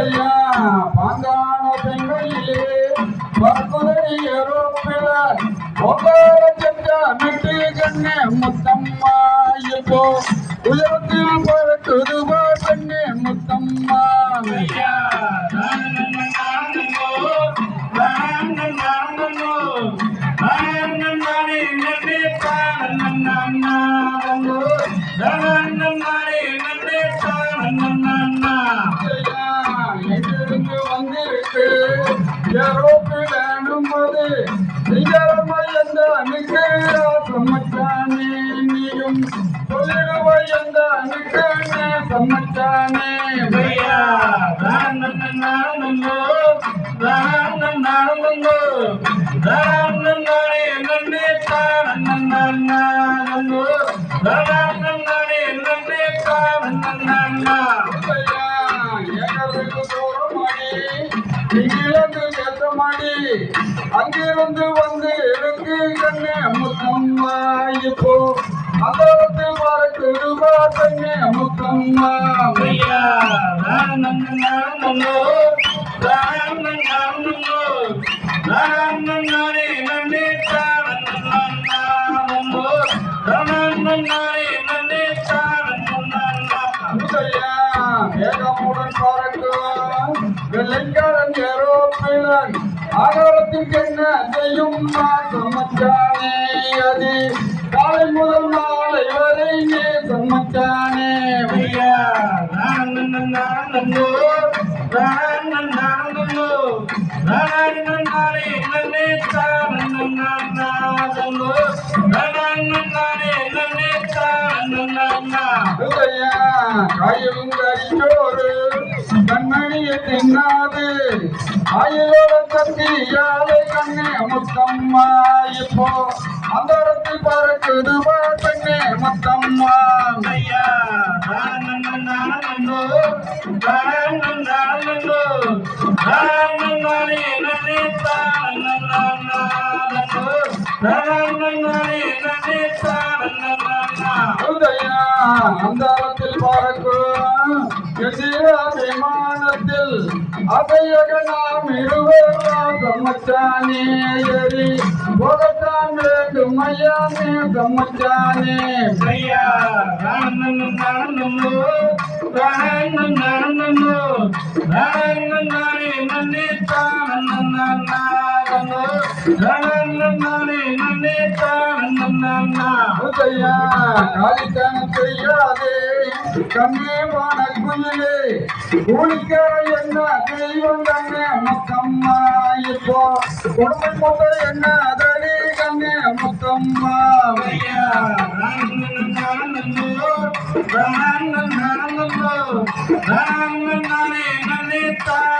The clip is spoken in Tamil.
ஐயா, பாங்கான பெண்களிலே பறக்குதடி ஏரோப்பிலார் ஒவ்வொரு சென்ற மெட்டு கண்ணே முத்தம்மா போ. உயரத்தில் பறக்குது பா பெண்ணே முத்தம்மா. ஐயா, ஐயா, எங்கிருந்து வந்திருக்கு எந்த நிற்கிறா நீயும் சொல்லிடுவாய் எந்த நிற்கிறே சம்மச்சானே ஐயா ஐயா, ஏகருக்கு தூரமாடி, இங்கிருந்து ஏற்றமாடி, அங்கிருந்து வந்து இருக்கு கண்ணே முத்தம்மா இப்போ அந்த பார்க்குதுவா கண்ணே முத்தம்மா ஐயா முத்தையா, வேகமுடன் பறக்கும் வெள்ளைக்காரன் ஏரோப்பிலன் ஆகாரத்துக்கு என்ன செய்யும் நான் சம்மச்சானே அது காலை முதல் நாளை வரை நீ சம்மச்சானே ஐயா முத்தையா, காயும் கரிச்சோறு கண்மணியை தின்னாது ஆயிரோட கத்தியாலே கண்ணே முத்தம்மா இப்போ அந்த இடத்தில் பறக்குது வா கண்ணே முத்தம்மா ஐயா அந்தரத்தில் பறக்கும் விமானத்தில் அதையக நாம் இருவரும் சம்மச்சானே எரி போகத்தான் வேண்டும் ஐயாமே சம்மச்சானே ஐயா ஐயா காலித்தனம் செய்யாதே. கண்ணே வான குயிலே. கூலிக்கார என்ன தெய்வம் கண்ணே முத்தம்மா இப்போ. கொடுமை போட்ட என்ன அதடி கண்ணே முத்தம்மா ஐயா. நானே கூறுவேன்